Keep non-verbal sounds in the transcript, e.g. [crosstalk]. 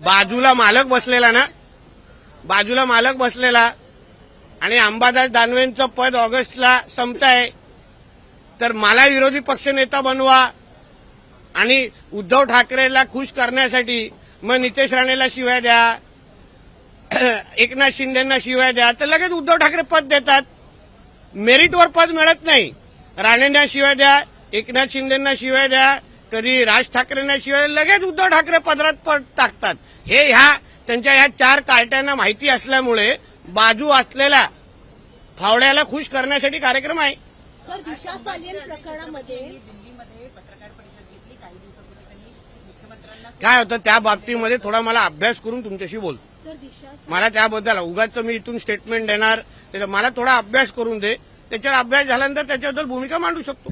बाजूला मालक बसलेला ना? बाजूला मालक बसलेला. आणि अंबादास दानवेंचं पद ऑगस्टला संपताय. तर मला विरोधी पक्षनेता बनवा आणि उद्धव ठाकरेला खुश करण्यासाठी मग नितेश राणेला शिव्या द्या. [clears throat] एकनाथ शिंदेना शिव्या द्या. तर लगेच उद्धव ठाकरे पद देतात. मेरिटवर पद मिळत नाही. राणेंना शिवाय द्या. एकनाथ शिंदेना शिवाय द्या. कधी राज ठाकरेंना शिवाय लगेच उद्धव ठाकरे पदरात पद टाकतात. हे ह्या त्यांच्या ह्या चार कार्ट्यांना माहिती असल्यामुळे बाजू असलेल्या फावड्याला खुश करण्यासाठी कार्यक्रम आहे. सर दिशा पालियन प्रकरणामध्ये दिल्लीमध्ये पत्रकार परिषद घेतली. काही दिवसापूर्वी त्यांनी मुख्यमंत्र्यांना काय होतं त्या बाबतीमध्ये थोडा मला अभ्यास करून तुमच्याशी बोल. सर दिशा मला त्याबद्दल उगाच मी इथून स्टेटमेंट देणार मला थोडा अभ्यास करून दे. त्याच्यावर अभ्यास झाल्यानंतर त्याच्याबद्दल भूमिका मांडू शकतो.